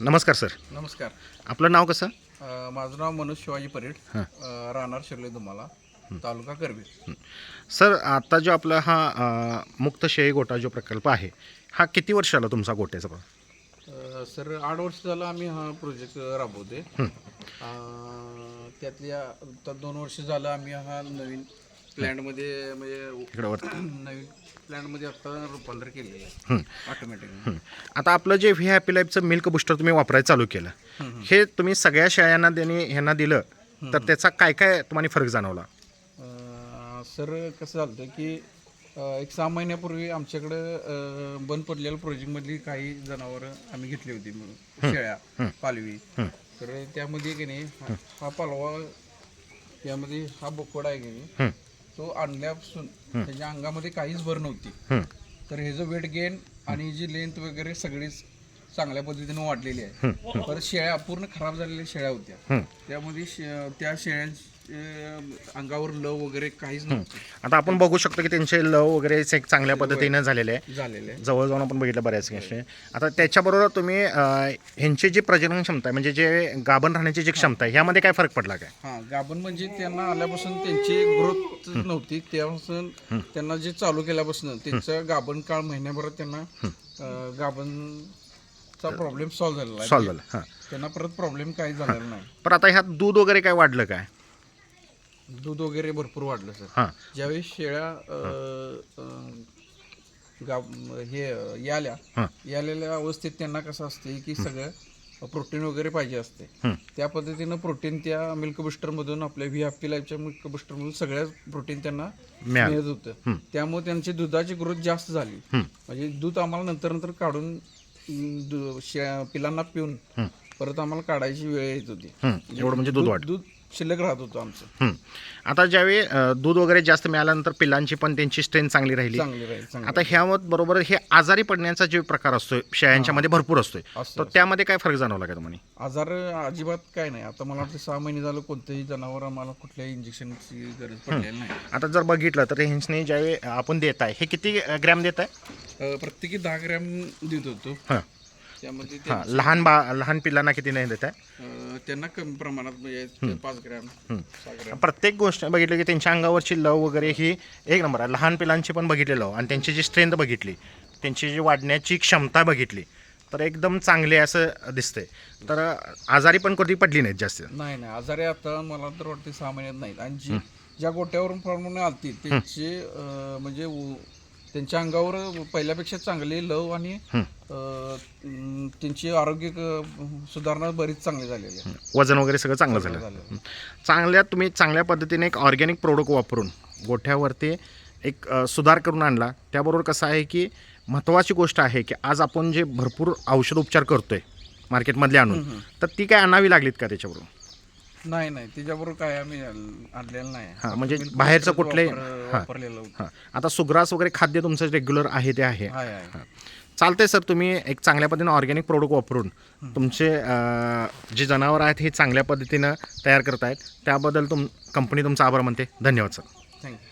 नमस्कार सर. नमस्कार. आपलं नाव कसं? अ, माझं नाव मनोज शिवाजी परेड. अ, राहणार शिरले तुम्हाला तालुका करवीर. सर आता जो आपला हा अ, मुक्त शेळी गोटा जो प्रकल्प आहे हा किती वर्ष आला तुमचा गोट्याचा अ, सर आठ वर्ष झालं आम्ही हा प्रोजेक्ट राबवते अ, त्यातल्या आता दोन वर्ष झालं आम्ही हा नवीन प्लॅनमध्ये म्हणजे इकडं वर. नवीन प्लॅनमध्ये आता रूपांतर केलेलं आहे ऑटोमॅटिक आता आपलं जे व्ही हॅपी लाईफचं मिल्क बुस्टर तुम्ही वापरायला चालू केलं हे तुम्ही सगळ्या शेळ्यांना त्यांनी ह्यांना दिलं तर त्याचा काय काय तुम्हाला फरक जाणवला? सर कसं झालं की एक सहा महिन्यापूर्वी आमच्याकडं बंद पडलेल्या प्रोजेक्टमधली काही जनावरं आम्ही घेतली होती शेळ्या पालवी. तर त्यामध्ये की नाही हा- पालवा यामध्ये हा बोकड आहे की नाही तो आणल्यापासून त्याच्या अंगामध्ये काहीच भर नव्हती. तर ह्याचं वेट गेन आणि ह्याची लेंथ वगैरे सगळीच चांगल्या पद्धतीने वाढलेली आहे. परत शेळ्या पूर्ण खराब झालेल्या शेळ्या होत्या. त्यामध्ये शे- त्या शेळ्यांच्या अंगावर लव वगैरे काहीच नव्हतं. आता आपण बघू शकतो की त्यांचे लव वगैरे एक चांगल्या पद्धतीनं झालेले आहे. झालेलं जवळ जाऊन आपण बघितलं बऱ्याच गोष्टी. आता त्याच्याबरोबर तुम्ही अ, ह्यांची जी प्रजनन क्षमता आहे म्हणजे जे गाभण राहण्याची जी क्षमता आहे ह्यामध्ये काय फरक पडला काय? हा गाभण म्हणजे त्यांना आल्यापासून त्यांची ग्रोथ नव्हती. त्यापासून त्यांना जे चालू केल्यापासून त्यांचा गाभण काळ महिन्याभरात त्यांना अं, गाभणचा प्रॉब्लेम सॉल्व्ह झालेला आहे. सॉल्व्ह झालं हां. त्यांना परत प्रॉब्लेम काही झालेला नाही. पण आता ह्यात दूध वगैरे काय वाढलं काय? दूध वगैरे भरपूर वाढलं सर. हां. ज्यावेळी शेळ्या अं, अं, गा हे अं, याल्या हां. यालेल्या अवस्थेत त्यांना कसं असते की सगळं प्रोटीन वगैरे पाहिजे असते. हं. त्या पद्धतीनं प्रोटीन त्या मिल्क बुस्टरमधून आपल्या व्ही हॅपी लाईफच्या मिल्क बुस्टरमधून सगळ्या प्रोटीन त्यांना मिळालं. मिळत होतं. त्यामुळे त्यांची दुधाची ग्रोथ जास्त झाली. हं. म्हणजे दूध आम्हाला नंतर नंतर काढून अं, दु- शे- पिलांना पिऊन परत आम्हाला काढायची वेळ येत होती. हं, एवढं म्हणजे दूध वाढ दूध शिल्लक राहत होतं आमचं. हं. आता ज्यावेळी अ, दूध वगैरे जास्त मिळाल्यानंतर पिल्लांची पण त्यांची स्ट्रेंथ चांगली राहिली. चांगली राहील चांगली आता ह्या बरोबर हे आजारी पडण्याचा जो प्रकार असतो शेळ्यांच्या मध्ये भरपूर असतोय. असतो, तर त्यामध्ये काय फरक जाणवला का तुम्हाला? आजार अजिबात काय नाही. आता मला वाटतं सहा महिने झालं कोणतंही जनावर आम्हाला कुठल्याही इंजेक्शनची गरज पडलेली नाही. आता जर बघितलं तर ह्यांनी ज्यावेळी आपण देत आहे हे किती अ, ग्रॅम देत आहे अं, प्रत्येकी दहा ग्रॅम देत होतो. हां. त्यामध्ये ते, लहान बा लहान पिल्लांना किती नाही देत आहे अं, त्यांना कमी प्रमाणात म्हणजे पाच ग्रॅम सहा ग्रॅम. प्रत्येक गोष्ट बघितली की त्यांच्या अंगावरची लव वगैरे ही एक नंबर आहे. लहान पिलांची पण बघितली लव आणि त्यांची जी स्ट्रेंथ बघितली त्यांची जी वाढण्याची क्षमता बघितली तर एकदम चांगले असं दिसतंय. तर आजारी पण कधी पडली नाहीत जास्त? नाही नाही. आजारी आता मला तर वाटते सहा महिन्यात नाहीत. आणि जी ज्या गोट्यावरून प्रमाणे आलती त्यांचे अं, म्हणजे उ- त्यांच्या अंगावर पहिल्यापेक्षा चांगले लव आणि अं, त्यांची आरोग्य क- सुधारणा बरीच चांगली झालेली आहे. वजन वगैरे सगळं चांगलं झालं. चांगल्या तुम्ही चांगल्या पद्धतीने एक ऑर्गॅनिक प्रोडक्ट वापरून गोठ्यावरती एक अ, सुधार करून आणला. त्याबरोबर कसं आहे की महत्त्वाची गोष्ट आहे की आज आपण जे भरपूर औषध उपचार करतोय मार्केटमधले आणून तर ती काय आणावी लागलीत का त्याच्याबरोबर नाही नाही. त्याच्याबरोबर काय आम्ही आणलेलं नाही. हां म्हणजे बाहेरचं Booster कुठलंही वापर- हां. वापरलेलं होतं. हां. आता सुग्रास वगैरे खाद्य तुमचं रेग्युलर आहे ते आहे. आहे आहे. चालतंय सर तुम्ही एक चांगल्या पद्धतीनं ऑर्गॅनिक प्रोडक्ट वापरून तुमचे अ, जे जनावर आहेत हे चांगल्या पद्धतीनं तयार करतायत. त्याबद्दल तुम कंपनी तुमचा आभार म्हणते धन्यवाद सर. थँक्यू